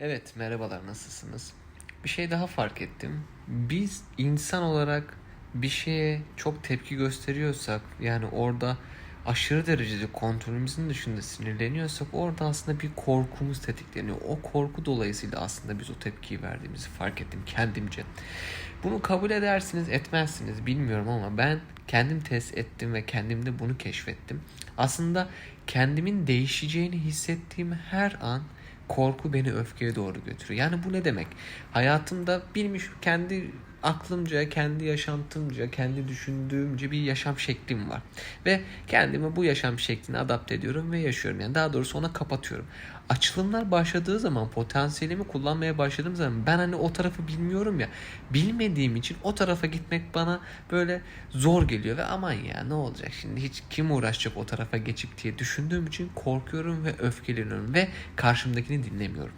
Evet, merhabalar, nasılsınız? Bir şey daha fark ettim. Biz insan olarak bir şeye çok tepki gösteriyorsak, yani orada aşırı derecede kontrolümüzün dışında sinirleniyorsak orada aslında bir korkumuz tetikleniyor. O korku dolayısıyla aslında biz o tepkiyi verdiğimizi fark ettim kendimce. Bunu kabul edersiniz, etmezsiniz bilmiyorum ama ben kendim test ettim ve kendimde bunu keşfettim. Aslında kendimin değişeceğini hissettiğim her an korku beni öfkeye doğru götürüyor. Yani bu ne demek? Hayatımda bilmiş kendi aklımca, kendi yaşantımca, kendi düşündüğümce bir yaşam şeklim var. Ve kendimi bu yaşam şekline adapte ediyorum ve yaşıyorum. Yani daha doğrusu ona kapatıyorum. Açılımlar başladığı zaman, potansiyelimi kullanmaya başladığım zaman ben hani o tarafı bilmiyorum ya. Bilmediğim için o tarafa gitmek bana böyle zor geliyor ve aman ya ne olacak şimdi hiç kim uğraşacak o tarafa geçip diye düşündüğüm için korkuyorum ve öfkeleniyorum ve karşımdakini dinlemiyorum.